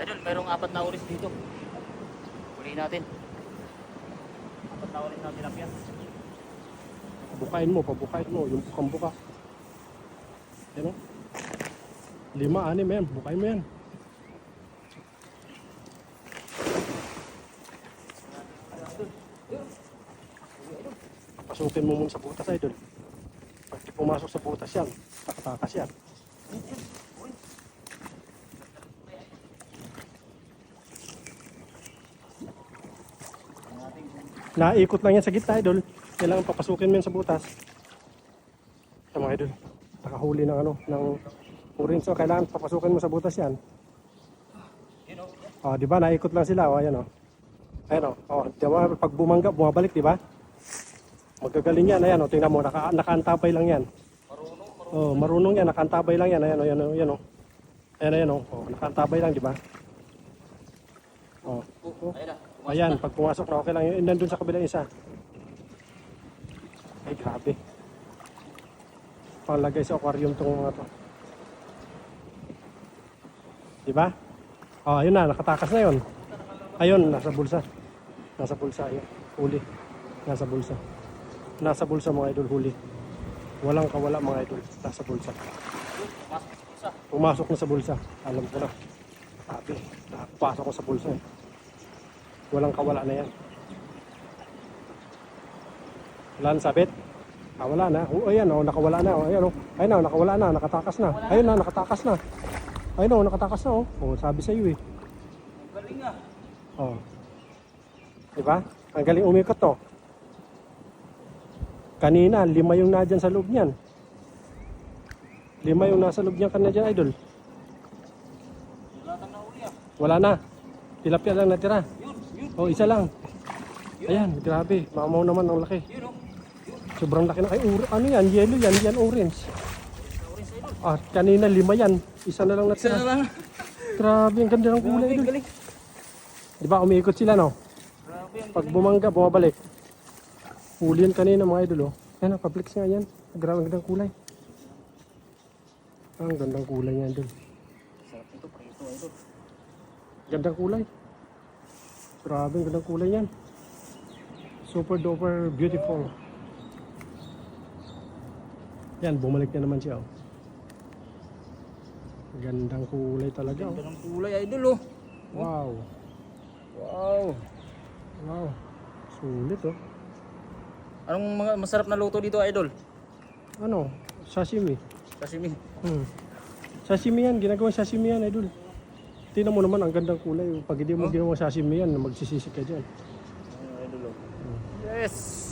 Idol, mayroong apat na oris dito. Huli natin. Apat na oris na tilapia. Bukain mo, pabukain mo, yung bukang buka. Yan o. Lima, anim yan, bukain mo yan. Pasukin mo muna sa butas, idol. Pag di pumasok sa butas yan, takatakas yan. Naikot lang yan sa gitna, idol. Kailangan papasukin mo yan sa butas. Ito mga idol. Nakahuli ng ano, ng urin. So, kailangan papasukin mo sa butas yan. Oh, di ba? Naikot lang sila. Oh, ayan oh. Ayan oh. Oh, di ba? Pag bumangga, bumabalik, di ba? Magagaling yan. Ayan oh. Tingnan mo, naka, nakaantabay lang yan. Marunong, marunong. Oh, marunong yan. Nakaantabay lang yan. Ayan oh, ayan oh, ayan oh. Ayan, ayan oh. oh nakaantabay lang, di ba? Oh. Oh, ayun na. Ayan, pag pumasok na, okay lang. Yun, nandun sa kabilang isa. Ay, grabe. Panglagay sa aquarium tong mga to. Diba? Oh, ayun na, nakatakas na yun. Ayun, nasa bulsa. Nasa bulsa, ayun. Huli. Nasa bulsa. Nasa bulsa mga idol, huli. Walang kawala mga idol. Nasa bulsa. Pumasok na sa bulsa. Alam ko na. Sabi, nakapasok ko sa bulsa eh. Walang kawala na yan. Wala na sabit? Ah, wala na. Oh, ayan oh, nakawala na. Oh, ayan oh. Ayun oh, nakawala na, nakatakas na. Ayun na, nakatakas na. Ayun oh, nakatakas na oh. Oh, sabi sa iyo eh. Ang galing ah. Oh. Diba? Ang galing umikot to. Kanina, lima yung nadyan sa loob niyan. Lima yung nasa loob niyan kanina dyan, idol. Wala ah. Wala na. Tilapia lang natira. Oh, isa lang. Ayan, grabe. Mamaw naman ang laki. Sobrang laki na. Ay, ur- ano yan? Yellow yan. Yan orange. Ah, kanina lima yan. Isa na lang Isa natira. na lang. Grabe, ang ganda ng kulay. Galing. Di ba, umiikot sila, no? Pag bumangga, bumabalik. Huli yan kanina, mga idol, oh. Yan, pablix nga yan. Grabe, ang gandang kulay. Ang gandang kulay niya, idol. Sarap ito, prito idol. Gandang kulay. Grabe, ang gandang kulay niyan. Super duper beautiful. Yan, bumalik na naman siya. Oh. Gandang kulay talaga. Ganda Oh. ng kulay idol oh. Wow. Wow. Wow. Sulit oh. Anong mga masarap na luto dito idol? Ano? Sashimi. Sashimi. Hmm. Sashimi yan. Ginagawang sashimi yan, idol. Tingnan mo naman ang gandang kulay. Pag hindi mo Oh. ginawa sashimi yan, magsisisi ka dyan. Ano oh. Yes.